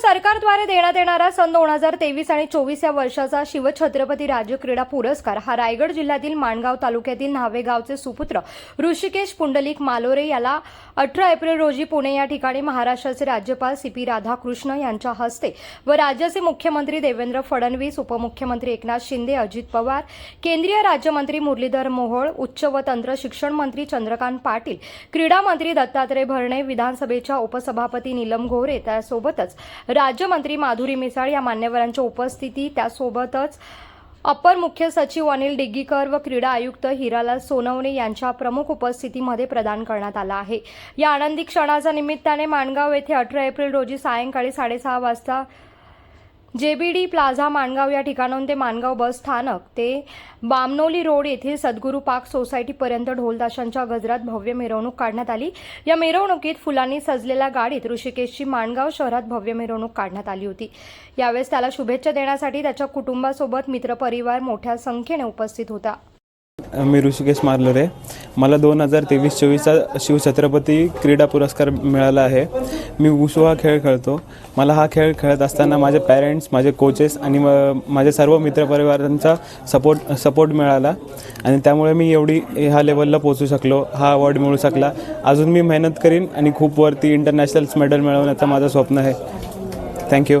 सरकारद्वारे देण्यात येणारा सन दोन हजार तेवीस आणि चोवीस या वर्षाचा शिवछत्रपती राज्य क्रीडा पुरस्कार हा रायगड जिल्ह्यातील माणगाव तालुक्यातील नावेगावचे सुपुत्र ऋषिकेश पुंडलिक मालोरे याला अठरा एप्रिल रोजी पुणे या ठिकाणी महाराष्ट्राचे राज्यपाल सी पी राधाकृष्ण यांच्या हस्ते व राज्याचे मुख्यमंत्री देवेंद्र फडणवीस उपमुख्यमंत्री एकनाथ शिंदे अजित पवार केंद्रीय राज्यमंत्री मुरलीधर मोहोळ उच्च व तंत्र शिक्षण मंत्री चंद्रकांत पाटील क्रीडा मंत्री दत्तात्रय भरणे विधानसभेच्या उपसभापती नीलम गोरे त्यासोबतच राज्यमंत्री माधुरी मिसाळ या मान्यवरांच्या उपस्थिती त्यासोबतच अपर मुख्य सचिव अनिल डिग्गीकर व क्रीडा आयुक्त हिरालाल सोनवणे यांच्या प्रमुख उपस्थितीमध्ये प्रदान करण्यात आला आहे. या आनंदी क्षणाच्या निमित्ताने माणगाव येथे अठरा एप्रिल रोजी सायंकाळी साडेसहा वाजता जे बी डी प्लाझा माणगाव या ठिकाणाहून ते माणगाव बस स्थानक ते बामनोली रोड येथील सद्गुरू पार्क सोसायटीपर्यंत ढोलताशांच्या गजरात भव्य मिरवणूक काढण्यात आली. या मिरवणुकीत फुलांनी सजलेल्या गाडीत ऋषिकेशची माणगाव शहरात भव्य मिरवणूक काढण्यात आली होती. यावेळेस त्याला शुभेच्छा देण्यासाठी त्याच्या कुटुंबासोबत मित्रपरिवार मोठ्या संख्येने उपस्थित होता. मी ऋषिकेश मारलोरे. मला दोन हजार तेवीस चोवीसचा शिवछत्रपती क्रीडा पुरस्कार मिळाला आहे. मी उशू हा खेळ खेळतो. मला हा खेळ खेळत असताना माझे पॅरेंट्स माझे कोचेस आणि म- माझे सर्व मित्रपरिवारांचा सपोर्ट सपोर्ट मिळाला. आणि त्यामुळे मी एवढी ह्या लेवलला पोचू शकलो. हा अवॉर्ड मिळू शकला. अजून मी मेहनत करीन आणि खूप वरती इंटरनॅशनल मेडल मिळवण्याचं माझं स्वप्न आहे. थँक्यू